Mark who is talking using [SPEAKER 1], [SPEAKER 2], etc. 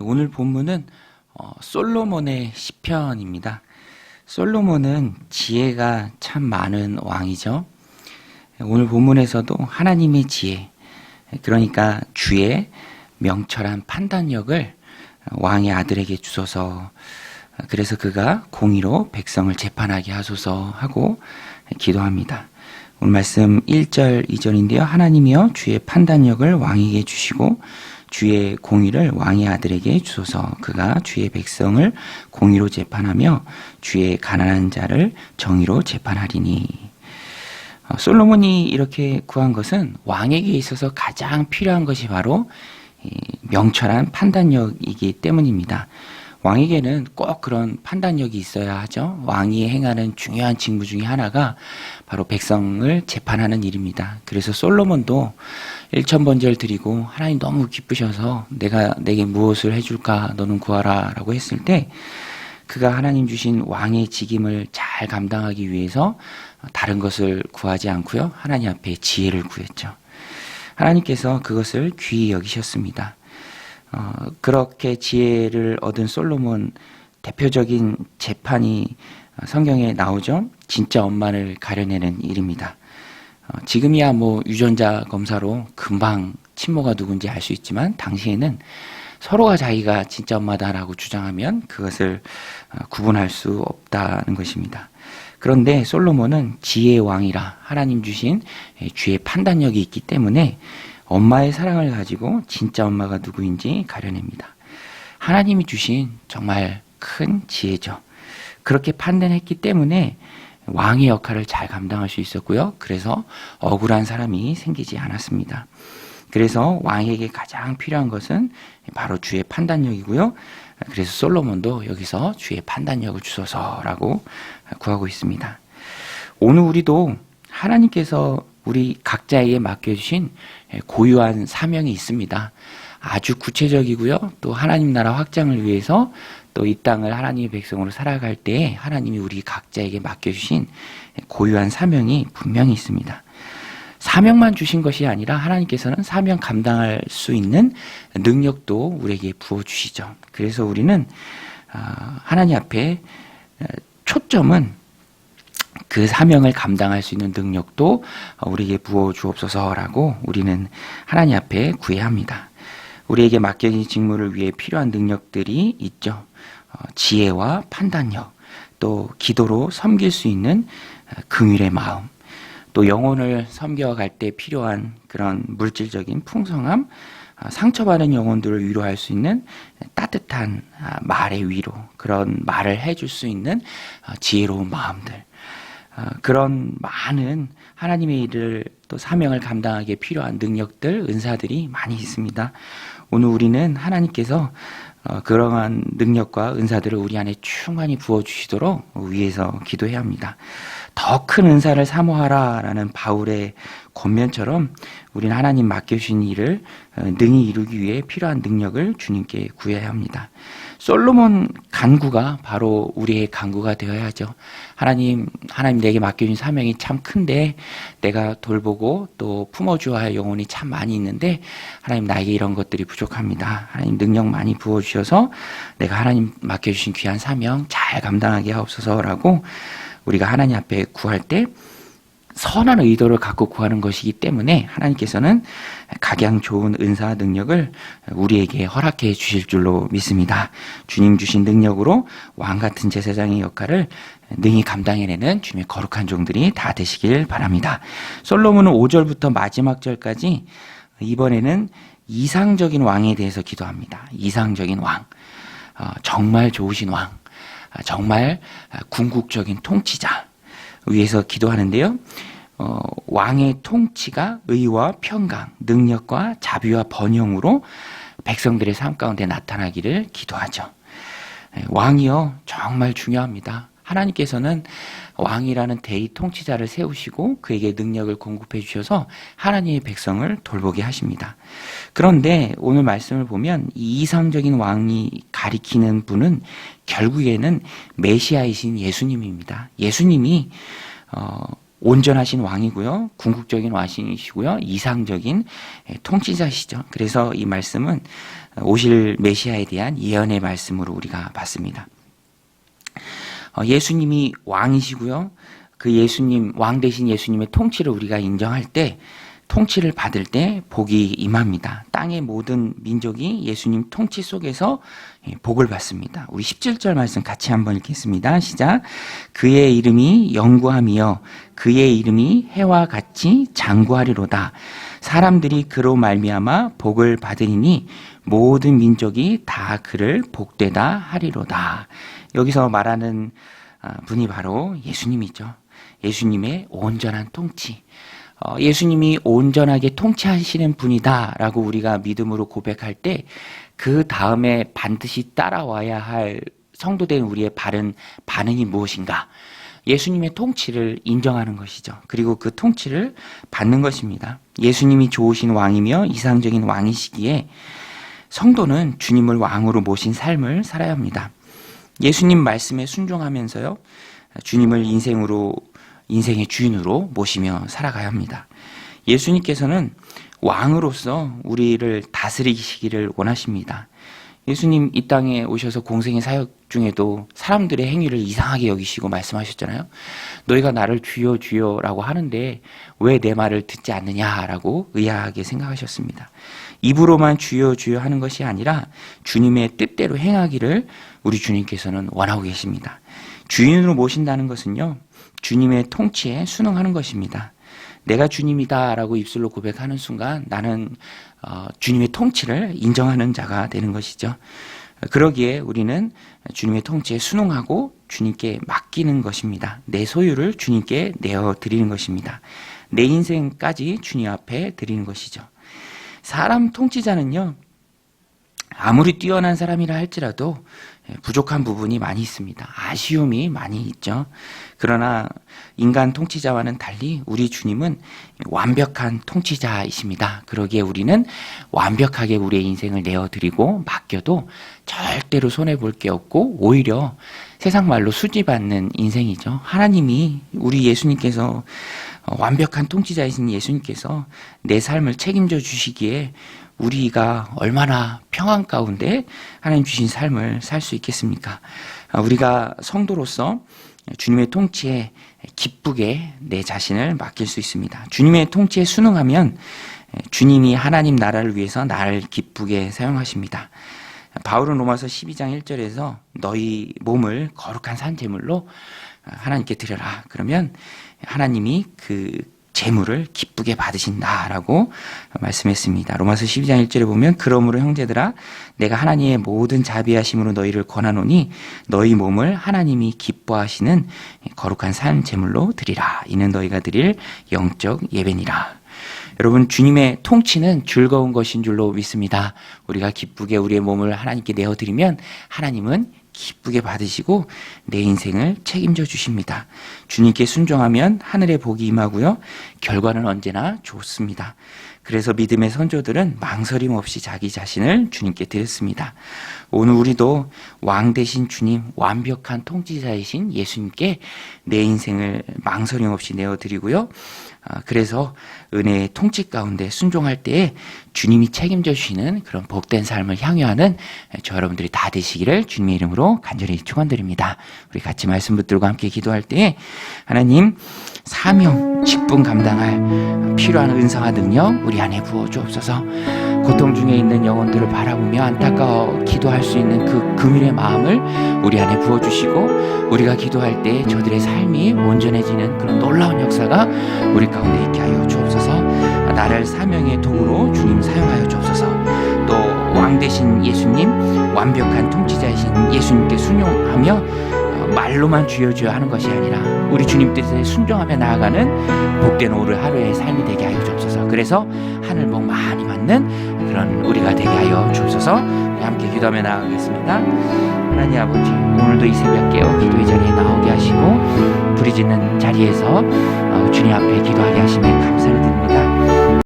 [SPEAKER 1] 오늘 본문은 어, 솔로몬의 시편입니다. 솔로몬은 지혜가 참 많은 왕이죠. 오늘 본문에서도 하나님의 지혜, 그러니까 주의 명철한 판단력을 왕의 아들에게 주소서. 그래서 그가 공의로 백성을 재판하게 하소서 하고 기도합니다. 오늘 말씀 1절, 2절인데요. 하나님이여 주의 판단력을 왕에게 주시고 주의 공의를 왕의 아들에게 주소서 그가 주의 백성을 공의로 재판하며 주의 가난한 자를 정의로 재판하리니 어, 솔로몬이 이렇게 구한 것은 왕에게 있어서 가장 필요한 것이 바로 명철한 판단력이기 때문입니다. 왕에게는 꼭 그런 판단력이 있어야 하죠. 왕이 행하는 중요한 직무 중에 하나가 바로 백성을 재판하는 일입니다. 그래서 솔로몬도 일천 번제를 드리고 하나님 너무 기쁘셔서 내가 내게 무엇을 해줄까 너는 구하라라고 했을 때 그가 하나님 주신 왕의 직임을 잘 감당하기 위해서 다른 것을 구하지 않고요. 하나님 앞에 지혜를 구했죠. 하나님께서 그것을 귀히 여기셨습니다. 어, 그렇게 지혜를 얻은 솔로몬 대표적인 재판이 성경에 나오죠. 진짜 엄마를 가려내는 일입니다. 어, 지금이야 뭐 유전자 검사로 금방 친모가 누군지 알 수 있지만 당시에는 서로가 자기가 진짜 엄마다라고 주장하면 그것을 어, 구분할 수 없다는 것입니다. 그런데 솔로몬은 지혜의 왕이라 하나님 주신 주의 판단력이 있기 때문에 엄마의 사랑을 가지고 진짜 엄마가 누구인지 가려냅니다. 하나님이 주신 정말 큰 지혜죠. 그렇게 판단했기 때문에 왕의 역할을 잘 감당할 수 있었고요. 그래서 억울한 사람이 생기지 않았습니다. 그래서 왕에게 가장 필요한 것은 바로 주의 판단력이고요. 그래서 솔로몬도 여기서 주의 판단력을 주소서라고 구하고 있습니다. 오늘 우리도 하나님께서 우리 각자에게 맡겨주신 고유한 사명이 있습니다. 아주 구체적이고요. 또 하나님 나라 확장을 위해서 또 이 땅을 하나님의 백성으로 살아갈 때 하나님이 우리 각자에게 맡겨주신 고유한 사명이 분명히 있습니다. 사명만 주신 것이 아니라 하나님께서는 사명 감당할 수 있는 능력도 우리에게 부어주시죠. 그래서 우리는 아, 하나님 앞에 초점은 그 사명을 감당할 수 있는 능력도 우리에게 부어 주옵소서라고 우리는 하나님 앞에 구해야 합니다. 우리에게 맡겨진 직무를 위해 필요한 능력들이 있죠. 어, 지혜와 판단력, 또 기도로 섬길 수 있는 긍휼의 마음, 또 영혼을 섬겨갈 때 필요한 그런 물질적인 풍성함, 아, 상처받은 영혼들을 위로할 수 있는 따뜻한 아, 말의 위로, 그런 말을 해줄 수 있는 아, 지혜로운 마음들, 그런 많은 하나님의 일을 또 사명을 감당하기에 필요한 능력들, 은사들이 많이 있습니다. 오늘 우리는 하나님께서 어, 그러한 능력과 은사들을 우리 안에 충만히 부어주시도록 위해서 기도해야 합니다. 더 큰 은사를 사모하라라는 바울의 권면처럼 우리는 하나님 맡겨주신 일을 어, 능히 이루기 위해 필요한 능력을 주님께 구해야 합니다. 솔로몬 간구가 바로 우리의 간구가 되어야죠. 하나님, 하나님 내게 맡겨준 사명이 참 큰데 내가 돌보고 또 품어주어야 할 영혼이 참 많이 있는데 하나님 나에게 이런 것들이 부족합니다. 하나님 능력 많이 부어주셔서 내가 하나님 맡겨주신 귀한 사명 잘 감당하게 하옵소서라고 우리가 하나님 앞에 구할 때 선한 의도를 갖고 구하는 것이기 때문에 하나님께서는 각양 좋은 은사 능력을 우리에게 허락해 주실 줄로 믿습니다. 주님 주신 능력으로 왕 같은 제사장의 역할을 능히 감당해내는 주님의 거룩한 종들이 다 되시길 바랍니다. 솔로몬은 5절부터 마지막 절까지 이번에는 이상적인 왕에 대해서 기도합니다. 이상적인 왕. 어, 정말 좋으신 왕. 어, 정말 궁극적인 통치자. 위해서 기도하는데요. 어, 왕의 통치가 의와 평강, 능력과 자비와 번영으로 백성들의 삶 가운데 나타나기를 기도하죠. 예, 왕이요, 정말 중요합니다. 하나님께서는 왕이라는 대의 통치자를 세우시고 그에게 능력을 공급해 주셔서 하나님의 백성을 돌보게 하십니다. 그런데 오늘 말씀을 보면 이 이상적인 왕이 가리키는 분은 결국에는 메시아이신 예수님입니다. 예수님이 어, 온전하신 왕이고요. 궁극적인 왕이시고요. 이상적인 통치자시죠. 그래서 이 말씀은 오실 메시아에 대한 예언의 말씀으로 우리가 봤습니다. 어, 예수님이 왕이시고요. 그 예수님 왕 대신 예수님의 통치를 우리가 인정할 때 통치를 받을 때 복이 임합니다. 땅의 모든 민족이 예수님 통치 속에서 예, 복을 받습니다. 우리 17절 말씀 같이 한번 읽겠습니다. 시작. 그의 이름이 영구함이여 그의 이름이 해와 같이 장구하리로다. 사람들이 그로 말미암아 복을 받으리니 모든 민족이 다 그를 복되다 하리로다. 여기서 말하는 아, 분이 바로 예수님이죠. 예수님의 온전한 통치. 어, 예수님이 온전하게 통치하시는 분이다라고 우리가 믿음으로 고백할 때 그 다음에 반드시 따라와야 할 성도된 우리의 바른 반응이 무엇인가? 예수님의 통치를 인정하는 것이죠. 그리고 그 통치를 받는 것입니다. 예수님이 좋으신 왕이며 이상적인 왕이시기에 성도는 주님을 왕으로 모신 삶을 살아야 합니다. 예수님 말씀에 순종하면서요, 주님을 인생으로, 인생의 주인으로 모시며 살아가야 합니다. 예수님께서는 왕으로서 우리를 다스리시기를 원하십니다. 예수님 이 땅에 오셔서 공생의 사역 중에도 사람들의 행위를 이상하게 여기시고 말씀하셨잖아요. 너희가 나를 주여 주여라고 하는데 왜 내 말을 듣지 않느냐라고 의아하게 생각하셨습니다. 입으로만 주여 주여 하는 것이 아니라 주님의 뜻대로 행하기를 우리 주님께서는 원하고 계십니다. 주인으로 모신다는 것은요. 주님의 통치에 순응하는 것입니다. 내가 주님이다라고 입술로 고백하는 순간 나는 어, 주님의 통치를 인정하는 자가 되는 것이죠. 그러기에 우리는 주님의 통치에 순응하고 주님께 맡기는 것입니다. 내 소유를 주님께 내어 드리는 것입니다. 내 인생까지 주님 앞에 드리는 것이죠. 사람 통치자는요, 아무리 뛰어난 사람이라 할지라도 부족한 부분이 많이 있습니다. 아쉬움이 많이 있죠. 그러나 인간 통치자와는 달리 우리 주님은 완벽한 통치자이십니다. 그러기에 우리는 완벽하게 우리의 인생을 내어드리고 맡겨도 절대로 손해볼 게 없고 오히려 세상 말로 수지받는 인생이죠. 하나님이 우리 예수님께서 완벽한 통치자이신 예수님께서 내 삶을 책임져 주시기에 우리가 얼마나 평안 가운데 하나님 주신 삶을 살 수 있겠습니까? 우리가 성도로서 주님의 통치에 기쁘게 내 자신을 맡길 수 있습니다. 주님의 통치에 순응하면 주님이 하나님 나라를 위해서 나를 기쁘게 사용하십니다. 바울은 로마서 12장 1절에서 너희 몸을 거룩한 산 제물로 하나님께 드려라. 그러면 하나님이 그 재물을 기쁘게 받으신다라고 말씀했습니다. 로마서 12장 1절에 보면 그러므로 형제들아 내가 하나님의 모든 자비하심으로 너희를 권하노니 너희 몸을 하나님이 기뻐하시는 거룩한 산 제물로 드리라. 이는 너희가 드릴 영적 예배니라. 여러분 주님의 통치는 즐거운 것인 줄로 믿습니다. 우리가 기쁘게 우리의 몸을 하나님께 내어 드리면 하나님은 기쁘게 받으시고 내 인생을 책임져 주십니다. 주님께 순종하면 하늘의 복이 임하고요. 결과는 언제나 좋습니다. 그래서 믿음의 선조들은 망설임 없이 자기 자신을 주님께 드렸습니다. 오늘 우리도 왕 대신 주님, 완벽한 통치자이신 예수님께 내 인생을 망설임 없이 내어드리고요. 아, 그래서 은혜의 통치 가운데 순종할 때에 주님이 책임져 주시는 그런 복된 삶을 향유하는 저 여러분들이 다 되시기를 주님의 이름으로 간절히 축원드립니다. 우리 같이 말씀 붙들고 함께 기도할 때에 하나님 사명, 직분 감당할 필요한 은사와 능력 우리 안에 부어 주옵소서. 고통 중에 있는 영혼들을 바라보며 안타까워 기도할 수 있는 그 금일의 마음을 우리 안에 부어 주시고 우리가 기도할 때 저들의 삶이 온전해지는 그런 놀라운 역사가 우리 가운데 있게 하여 주옵소서. 나를 사명의 도구로 주님 사용하여 주옵소서. 또 왕 대신 예수님, 완벽한 통치자이신 예수님께 순종하며 어, 말로만 주여 주여 하는 것이 아니라 우리 주님 뜻에 순종하며 나아가는 복된 오늘 하루의 삶이 되게 하여 주옵소서. 그래서 하늘 복 많이 받는 그런 우리가 되게 하여 주옵소서. 함께 기도하며 나아가겠습니다. 하나님 아버지, 오늘도 이 새벽 깨어 기도의 자리에 나오게 하시고 부르짖는 자리에서 어, 주님 앞에 기도하게 하심에 감사를 드립니다.